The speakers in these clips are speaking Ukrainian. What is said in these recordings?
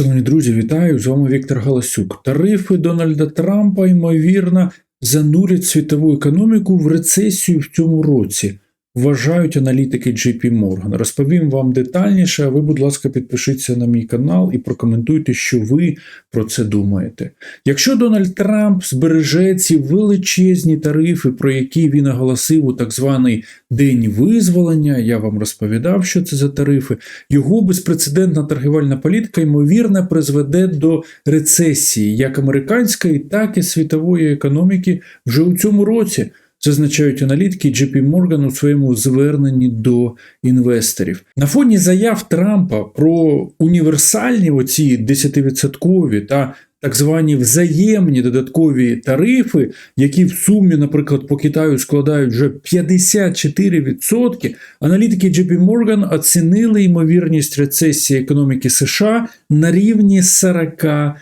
Шановні друзі, вітаю! З вами Віктор Галасюк. Тарифи Дональда Трампа, ймовірно, занурять світову економіку в рецесію в цьому році. Вважають аналітики JP Morgan. Розповім вам детальніше, а ви, будь ласка, підпишіться на мій канал і прокоментуйте, що ви про це думаєте. Якщо Дональд Трамп збереже ці величезні тарифи, про які він оголосив у так званий День визволення, я вам розповідав, що це за тарифи, його безпрецедентна торгівельна політика, ймовірно, призведе до рецесії як американської, так і світової економіки вже у цьому році зазначають аналітики JP Morgan у своєму зверненні до інвесторів. На фоні заяв Трампа про універсальні оці 10% та так звані взаємні додаткові тарифи, які в сумі, наприклад, по Китаю складають вже 54%, аналітики JP Morgan оцінили ймовірність рецесії економіки США на рівні 40%.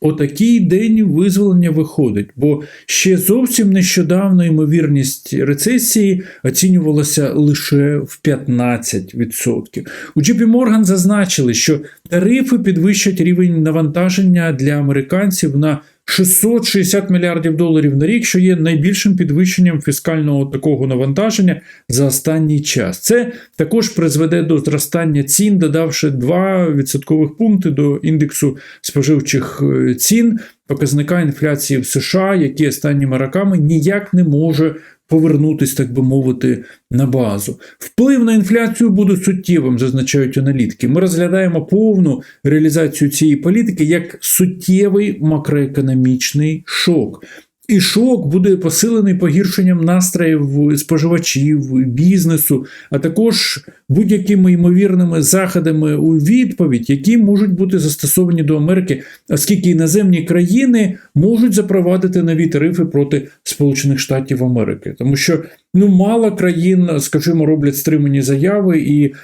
Отакий день визволення виходить, бо ще зовсім нещодавно ймовірність рецесії оцінювалася лише в 15%. У JP Morgan зазначили, що тарифи підвищать рівень навантаження для американців на 660 мільярдів доларів на рік, що є найбільшим підвищенням фіскального такого навантаження за останній час. Це також призведе до зростання цін, додавши 2 відсоткових пункти до індексу споживчих е, цін, показника інфляції в США, які останніми роками ніяк не може повернутись, так би мовити, на базу. Вплив на інфляцію буде суттєвим, зазначають аналітики. Ми розглядаємо повну реалізацію цієї політики як суттєвий макроекономічний шок. І шок буде посилений погіршенням настроїв споживачів, бізнесу, а також будь-якими ймовірними заходами у відповідь, які можуть бути застосовані до Америки, оскільки іноземні країни можуть запровадити нові тарифи проти Сполучених Штатів Америки, тому що ну мало країн, скажімо, роблять стримані заяви і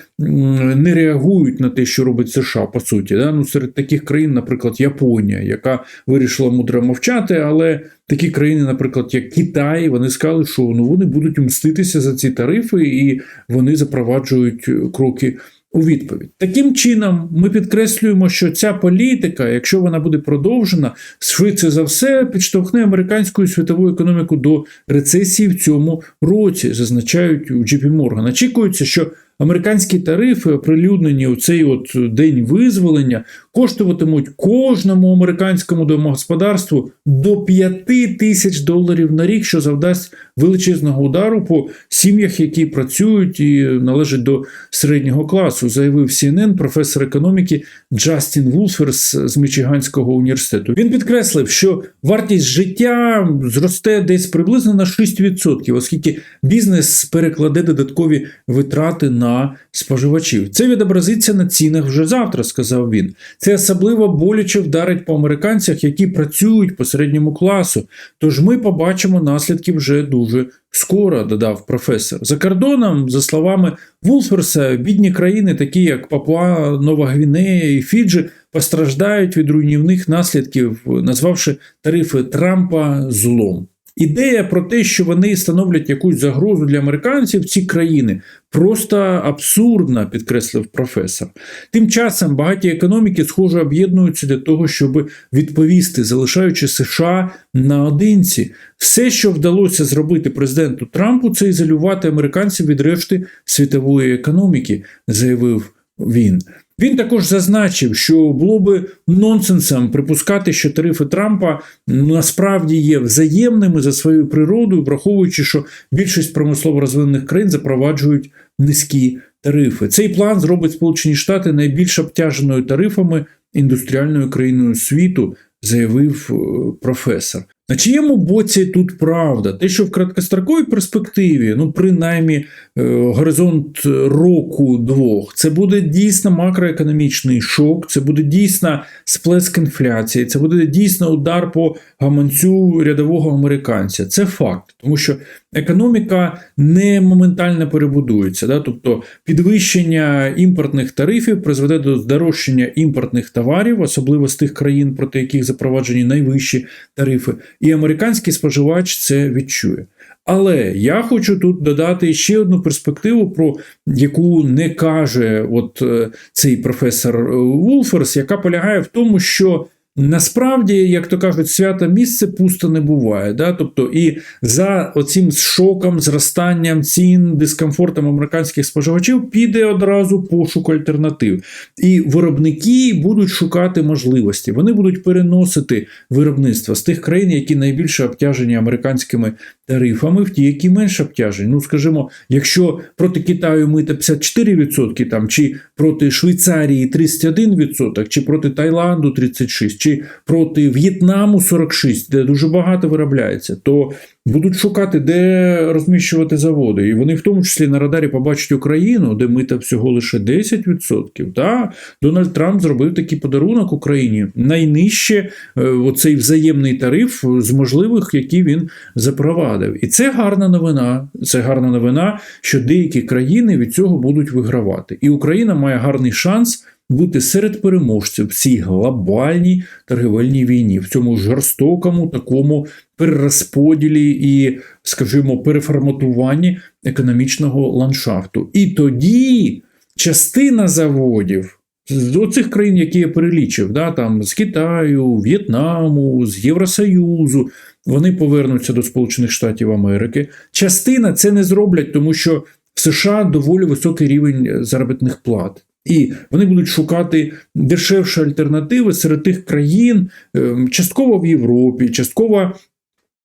не реагують на те, що робить США по суті. Да? Ну серед таких країн, наприклад, Японія, яка вирішила мудро мовчати, але такі країни, наприклад, як Китай, вони сказали, що ну вони будуть мститися за ці тарифи, і вони запроваджують кроки. У відповідь таким чином ми підкреслюємо, що ця політика, якщо вона буде продовжена, швидше за все підштовхне американську і світову економіку до рецесії в цьому році, зазначають у JP Morgan. Очікується, що Американські тарифи, оприлюднені у цей от день визволення, коштуватимуть кожному американському домогосподарству до 5 тисяч доларів на рік, що завдасть величезного удару по сім'ях, які працюють і належать до середнього класу, заявив CNN професор економіки Джастін Вулферс з Мічиганського університету. Він підкреслив, що вартість життя зросте десь приблизно на 6%, оскільки бізнес перекладе додаткові витрати на споживачів. Це відобразиться на цінах вже завтра, сказав він. Це особливо боляче вдарить по американцях, які працюють по середньому класу. Тож ми побачимо наслідки вже дуже скоро, додав професор. За кордоном, за словами Вулферса, бідні країни, такі як Папуа, Нова Гвінея і Фіджі, постраждають від руйнівних наслідків, назвавши тарифи Трампа злом. Ідея про те, що вони становлять якусь загрозу для американців, ці країни просто абсурдна, підкреслив професор. Тим часом багаті економіки, схоже, об'єднуються для того, щоб відповісти, залишаючи США наодинці. Все, що вдалося зробити президенту Трампу, це ізолювати американців від решти світової економіки, заявив він. Він також зазначив, що було би нонсенсом припускати, що тарифи Трампа насправді є взаємними за своєю природою, враховуючи, що більшість промислово розвинених країн запроваджують низькі тарифи. Цей план зробить Сполучені Штати найбільш обтяженою тарифами індустріальною країною світу, заявив е, професор. На чиєму боці тут правда? Те, що в краткостроковій перспективі, ну принаймні е, горизонт року двох, це буде дійсно макроекономічний шок, це буде дійсно сплеск інфляції, це буде дійсно удар по гаманцю рядового американця. Це факт, тому що економіка не моментально перебудується. Да? Тобто підвищення імпортних тарифів призведе до здорожчання імпортних товарів, особливо з тих країн, проти яких запроваджені найвищі тарифи і американський споживач це відчує. Але я хочу тут додати ще одну перспективу, про яку не каже от е, цей професор е, Вулферс, яка полягає в тому, що насправді, як то кажуть, свято місце пусто не буває. Да? Тобто, і за оцим шоком, зростанням цін, дискомфортом американських споживачів піде одразу пошук альтернатив. І виробники будуть шукати можливості. Вони будуть переносити виробництво з тих країн, які найбільше обтяжені американськими тарифами, в ті, які менш обтяжені. Ну, скажімо, якщо проти Китаю мита 54%, там, чи проти Швейцарії 31%, чи проти Таїланду 36%, чи проти В'єтнаму 46%, де дуже багато виробляється, то будуть шукати, де розміщувати заводи. І вони в тому числі на радарі побачать Україну, де мита всього лише 10%. Да? Дональд Трамп зробив такий подарунок Україні найнижче е, оцей взаємний тариф з можливих, які він запровадив. І це гарна новина. Це гарна новина, що деякі країни від цього будуть вигравати. І Україна має гарний шанс. Бути серед переможців в цій глобальній торгівельній війні, в цьому жорстокому такому перерозподілі і, скажімо, переформатуванні економічного ландшафту. І тоді частина заводів з оцих країн, які я перелічив, да, там з Китаю, В'єтнаму, з Євросоюзу, вони повернуться до Сполучених Штатів Америки. Частина це не зроблять, тому що в США доволі високий рівень заробітних плат. І вони будуть шукати дешевші альтернативи серед тих країн, ем, частково в Європі, частково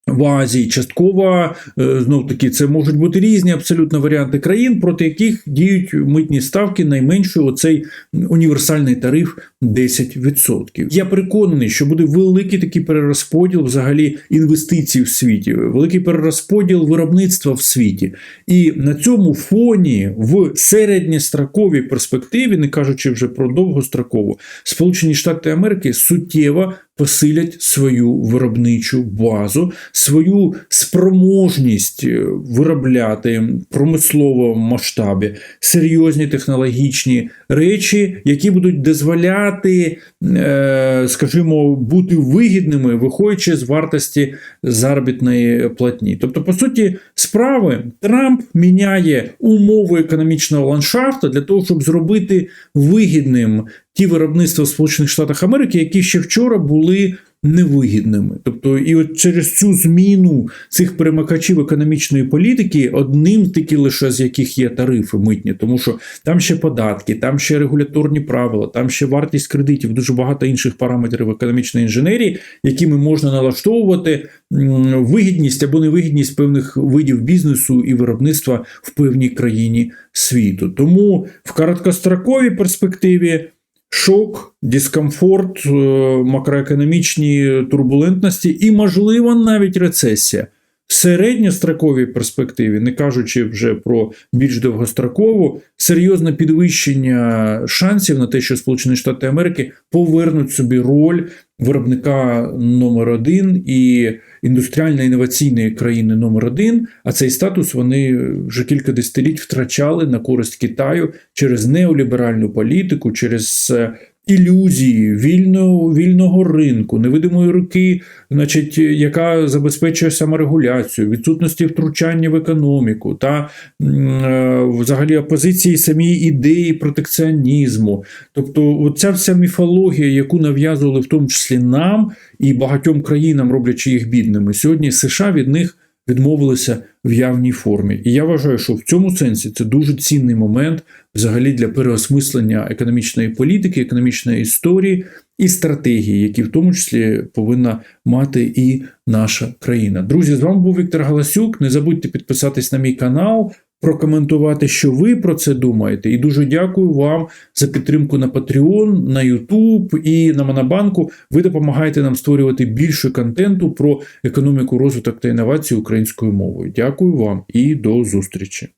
в Азії, частково знов таки це можуть бути різні абсолютно варіанти країн, проти яких діють митні ставки найменший оцей універсальний тариф 10%. Я переконаний, що буде великий такий перерозподіл взагалі інвестицій в світі, великий перерозподіл виробництва в світі. І на цьому фоні в середньостроковій перспективі, не кажучи вже про довгострокову, Сполучені Штати Америки суттєво посилять свою виробничу базу, свою спроможність е, виробляти в промисловому масштабі серйозні технологічні речі, які будуть дозволяти, е, скажімо, бути вигідними, виходячи з вартості заробітної платні. Тобто, по суті, справи Трамп міняє умови економічного ландшафту для того, щоб зробити вигідним ті виробництва в Сполучених Штатах Америки, які ще вчора були невигідними. Тобто, і от через цю зміну цих перемикачів економічної політики, одним тільки лише з яких є тарифи митні, тому що там ще податки, там ще регуляторні правила, там ще вартість кредитів, дуже багато інших параметрів економічної інженерії, якими можна налаштовувати вигідність або невигідність певних видів бізнесу і виробництва в певній країні світу. Тому в короткостроковій перспективі шок, дискомфорт, е, макроекономічні турбулентності і, можливо, навіть рецесія. Середньостроковій перспективі, не кажучи вже про більш довгострокову, серйозне підвищення шансів на те, що Сполучені Штати Америки повернуть собі роль виробника номер один і індустріально-інноваційної країни номер один. А цей статус вони вже кілька десятиліть втрачали на користь Китаю через неоліберальну політику, через е, ілюзії вільного вільного ринку, невидимої руки, значить, яка забезпечує саморегуляцію, відсутності втручання в економіку та е, взагалі опозиції самій ідеї протекціонізму. Тобто, оця вся міфологія, яку нав'язували в тому числі нам і багатьом країнам, роблячи їх бідними, сьогодні США від них відмовилися в явній формі. І я вважаю, що в цьому сенсі це дуже цінний момент взагалі для переосмислення економічної політики, економічної історії і стратегії, які в тому числі повинна мати і наша країна. Друзі, з вами був Віктор Галасюк. Не забудьте підписатись на мій канал прокоментувати, що ви про це думаєте. І дуже дякую вам за підтримку на Patreon, на YouTube і на Монобанку. Ви допомагаєте нам створювати більше контенту про економіку, розвиток та інновації українською мовою. Дякую вам і до зустрічі.